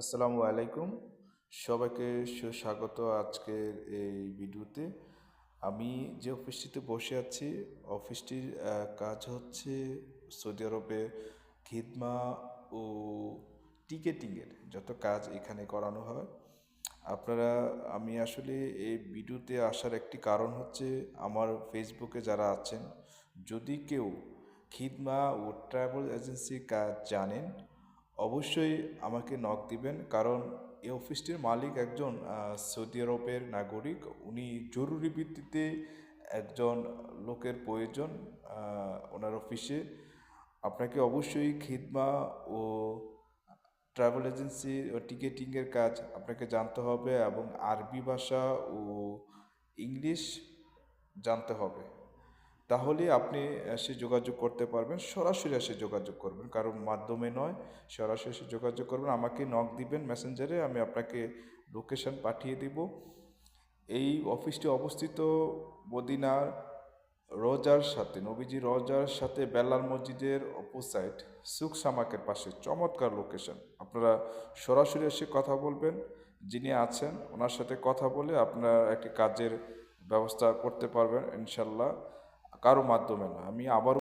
আসসালামু আলাইকুম। সবাইকে সুস্বাগত আজকের এই ভিডিওতে। আমি যে অফিসটিতে বসে আছি, অফিসটির কাজ হচ্ছে সৌদি আরবে খিদমা ও টিকেটিংয়ের যত কাজ এখানে করানো হয়। আপনারা, আমি আসলে এই ভিডিওতে আসার একটি কারণ হচ্ছে আমার ফেসবুকে যারা আছেন, যদি কেউ খিদমা ও ট্রাভেল এজেন্সির কাজ জানেন অবশ্যই আমাকে নক দিবেন। কারণ এই অফিসটির মালিক একজন সৌদি আরবের নাগরিক। উনি জরুরি ভিত্তিতে একজন লোকের প্রয়োজন ওনার অফিসে আপনাকে অবশ্যই খিদমা ও ট্রাভেল এজেন্সি ও টিকেটিংয়ের কাজ আপনাকে জানতে হবে এবং আরবি ভাষা ও ইংলিশ জানতে হবে। তাহলে আপনি এসে যোগাযোগ করতে পারবেন, সরাসরি এসে যোগাযোগ করবেন। কারোর মাধ্যমে নয়, সরাসরি এসে যোগাযোগ করবেন। আমাকে নক দিবেন মেসেঞ্জারে আমি আপনাকে লোকেশন পাঠিয়ে দিব। এই অফিসটি অবস্থিত মদিনার রোজার সাথে, নবীজি রোজার সাথে বেলার মসজিদের অপোসাইড সুখ সামাকের পাশে, চমৎকার লোকেশন আপনারা সরাসরি এসে কথা বলবেন, যিনি আছেন, ওনার সাথে কথা বলে আপনার একটি কাজের ব্যবস্থা করতে পারবেন, ইনশাল্লাহ। কারও মাধ্যমে না আমি আবার